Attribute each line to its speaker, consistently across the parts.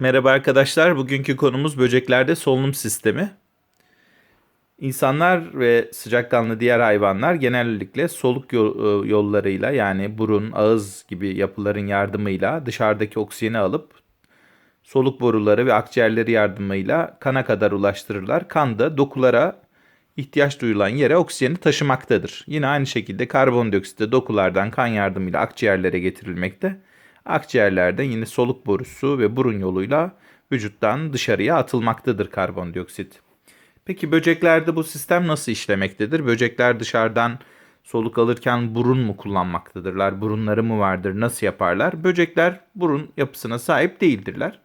Speaker 1: Merhaba arkadaşlar. Bugünkü konumuz böceklerde solunum sistemi. İnsanlar ve sıcakkanlı diğer hayvanlar genellikle soluk e, yollarıyla yani burun, ağız gibi yapıların yardımıyla dışarıdaki oksijeni alıp soluk boruları ve akciğerleri yardımıyla kana kadar ulaştırırlar. Kan da dokulara ihtiyaç duyulan yere oksijeni taşımaktadır. Yine aynı şekilde karbondioksit de dokulardan kan yardımıyla akciğerlere getirilmekte. Akciğerlerde yine soluk borusu ve burun yoluyla vücuttan dışarıya atılmaktadır karbondioksit. Peki böceklerde bu sistem nasıl işlemektedir? Böcekler dışarıdan soluk alırken burun mu kullanmaktadırlar? Burunları mı vardır? Nasıl yaparlar? Böcekler burun yapısına sahip değildirler.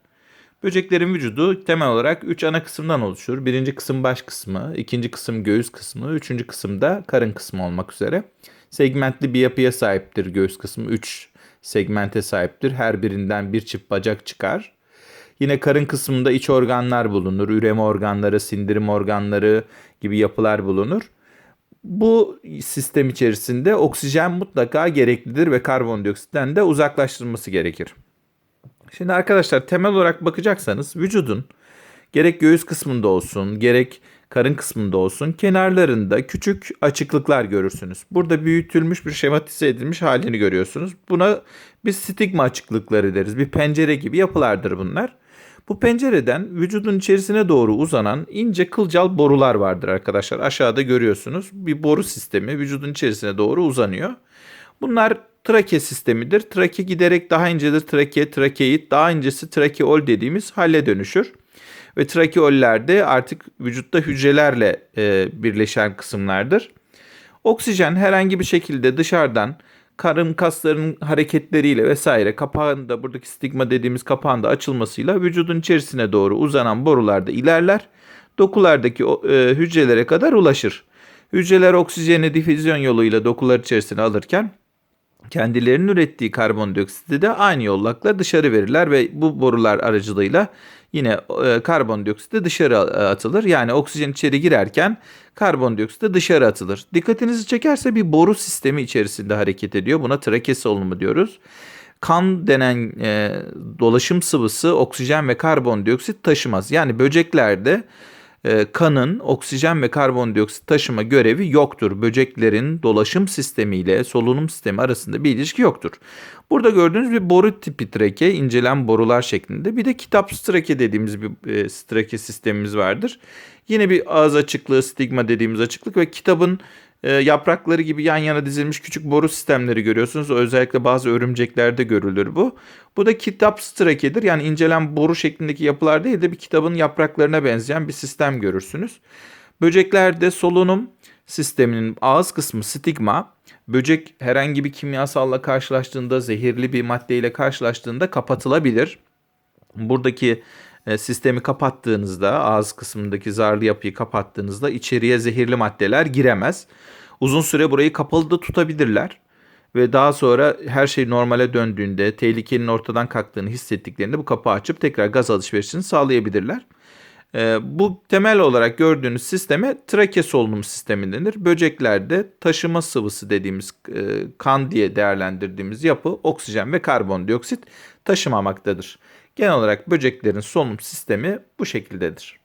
Speaker 1: Böceklerin vücudu temel olarak 3 ana kısımdan oluşur. Birinci kısım baş kısmı, ikinci kısım göğüs kısmı, üçüncü kısım da karın kısmı olmak üzere. Segmentli bir yapıya sahiptir göğüs kısmı. 3 segmente sahiptir. Her birinden bir çift bacak çıkar. Yine karın kısmında iç organlar bulunur. Üreme organları, sindirim organları gibi yapılar bulunur. Bu sistem içerisinde oksijen mutlaka gereklidir ve karbondioksitten de uzaklaştırılması gerekir. Şimdi arkadaşlar temel olarak bakacaksanız vücudun gerek göğüs kısmında olsun gerek karın kısmında olsun kenarlarında küçük açıklıklar görürsünüz. Burada büyütülmüş bir şematize edilmiş halini görüyorsunuz. Buna biz stigma açıklıkları deriz. Bir pencere gibi yapılardır bunlar. Bu pencereden vücudun içerisine doğru uzanan ince kılcal borular vardır arkadaşlar. Aşağıda görüyorsunuz. Bir boru sistemi vücudun içerisine doğru uzanıyor. Bunlar trake sistemidir. Trake giderek daha incedir. Trake, trakeit, daha incesi trakeol dediğimiz hale dönüşür. Ve trakeoller de artık vücutta hücrelerle e, birleşen kısımlardır. Oksijen herhangi bir şekilde dışarıdan karın kaslarının hareketleriyle vesaire kapağında buradaki stigma dediğimiz kapağın açılmasıyla vücudun içerisine doğru uzanan borularda ilerler. Dokulardaki e, hücrelere kadar ulaşır. Hücreler oksijeni difüzyon yoluyla dokular içerisine alırken kendilerinin ürettiği karbondioksiti de aynı yollakla dışarı verirler ve bu borular aracılığıyla yine e, karbondioksit de dışarı atılır. Yani oksijen içeri girerken karbondioksit de dışarı atılır. Dikkatinizi çekerse bir boru sistemi içerisinde hareket ediyor. Buna trake solunumu diyoruz. Kan denen e, dolaşım sıvısı oksijen ve karbondioksit taşımaz. Yani böceklerde e, kanın oksijen ve karbondioksit taşıma görevi yoktur. Böceklerin dolaşım sistemiyle solunum sistemi arasında bir ilişki yoktur. Burada gördüğünüz bir boru tipi trake, incelen borular şeklinde. Bir de kitap trake dediğimiz bir e, trake sistemimiz vardır. Yine bir ağız açıklığı, stigma dediğimiz açıklık ve kitabın e, yaprakları gibi yan yana dizilmiş küçük boru sistemleri görüyorsunuz. Özellikle bazı örümceklerde görülür bu. Bu da kitap strakedir. Yani incelen boru şeklindeki yapılar değil de bir kitabın yapraklarına benzeyen bir sistem görürsünüz. Böceklerde solunum sisteminin ağız kısmı stigma, böcek herhangi bir kimyasalla karşılaştığında, zehirli bir maddeyle karşılaştığında kapatılabilir. Buradaki sistemi kapattığınızda, ağız kısmındaki zarlı yapıyı kapattığınızda içeriye zehirli maddeler giremez. Uzun süre burayı kapalı da tutabilirler. Ve daha sonra her şey normale döndüğünde, tehlikenin ortadan kalktığını hissettiklerinde bu kapağı açıp tekrar gaz alışverişini sağlayabilirler. E, bu temel olarak gördüğünüz sisteme trake solunum sistemi denir. Böceklerde taşıma sıvısı dediğimiz e, kan diye değerlendirdiğimiz yapı oksijen ve karbondioksit taşımamaktadır. Genel olarak böceklerin solunum sistemi bu şekildedir.